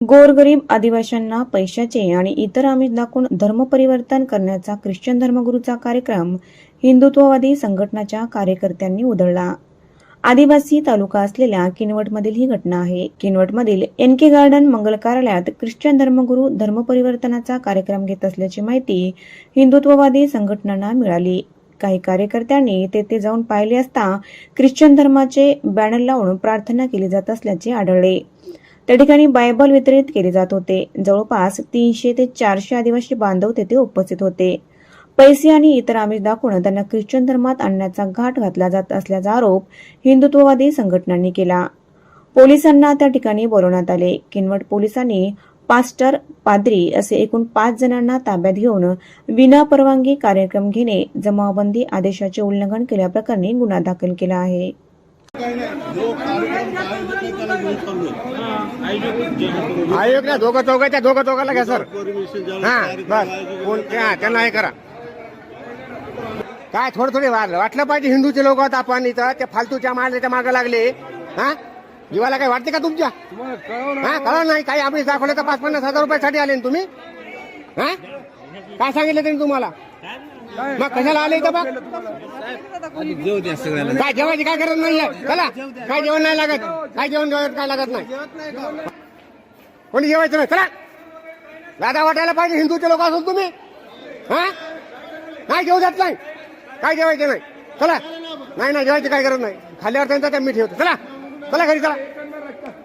गोरगरीब आदिवाशांना पैशाचे आणि इतर आमिष दाखवून धर्मपरिवर्तन करण्याचा ख्रिश्चन धर्मगुरूचा कार्यक्रम हिंदुत्ववादी संघटनाच्या कार्यकर्त्यांनी उधळला. आदिवासी तालुका असलेल्या किनवटमधील ही घटना आहे. किनवटमधील एन के गार्डन मंगल कार्यालयात ख्रिश्चन धर्मगुरू धर्मपरिवर्तनाचा कार्यक्रम घेत असल्याची माहिती हिंदुत्ववादी संघटनांना मिळाली. काही कार्यकर्त्यांनी तेथे जाऊन पाहिले असता ख्रिश्चन धर्माचे बॅनर लावून प्रार्थना केली जात असल्याचे आढळले. त्या ठिकाणी बायबल वितरित केले जात होते. जवळपास तीनशे ते चारशे आदिवासी बांधव तेथे उपस्थित होते. पैसे आणि इतर आमिष दाखवून त्यांना ख्रिश्चन धर्मात आणण्याचा घाट घातला जात असल्याचा आरोप हिंदुत्ववादी संघटनांनी केला. पोलिसांना त्या ठिकाणी बोलवण्यात आले. किनवट पोलिसांनी पास्टर पाद्री असे एकूण पाच जणांना ताब्यात घेऊन विना परवानगी कार्यक्रम घेणे जमावबंदी आदेशाचे उल्लंघन केल्याप्रकरणी गुन्हा दाखल केला आहे. आयोग ना दोघं चौघं त्या दोघं चौघाला घ्या सर. हा बस. कोण हा त्यांना हे करा. काय थोडं थोडे वाटलं वाटलं पाहिजे हिंदूचे लोक आहोत आपण इथं ते फालतूच्या मारण्याच्या मागे लागले. हा? जीवाला काय वाटते का तुमच्या? हा कळलं नाही. काही आम्ही दाखवलं तर पाच पन्नास हजार रुपयासाठी आले ना तुम्ही? हा? काय सांगितलं त्यांनी तुम्हाला? मग कशाला आले इथं बघ काय जेवायची काय गरज नाही चला. काय जेवण नाही लागत? काय जेवण काय लागत नाही? कोणी जेवायचं नाही? चला. दादा वाटायला पाहिजे हिंदूचे लोक असून तुम्ही. हा? नाही जेवू देत नाही. काय जेवायचं नाही? चला. नाही नाही जेवायची काय गरज नाही. खाल्ल्यावर त्यांचा त्या मी ठेवतो चला. चला घरी चला.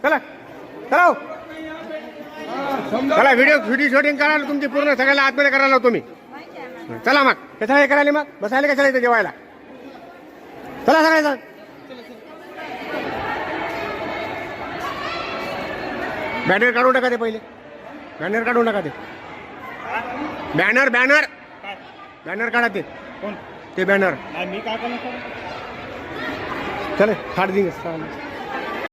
चला. चला हो. चला व्हिडिओ व्हिडिओ शूटिंग करायला तुमची पूर्ण सगळ्याला आतमध्ये करायला मी. चला मग. कशाला हे करायला मग? बसायला कशाला इथं जेवायला? चला सगळ्याचा बॅनर काढून टाका ते पहिले. बॅनर काढून टाका ते. Banner banner. बॅनर काढा ते. ते बॅनर. मी काय करणार? चले फाड दिंग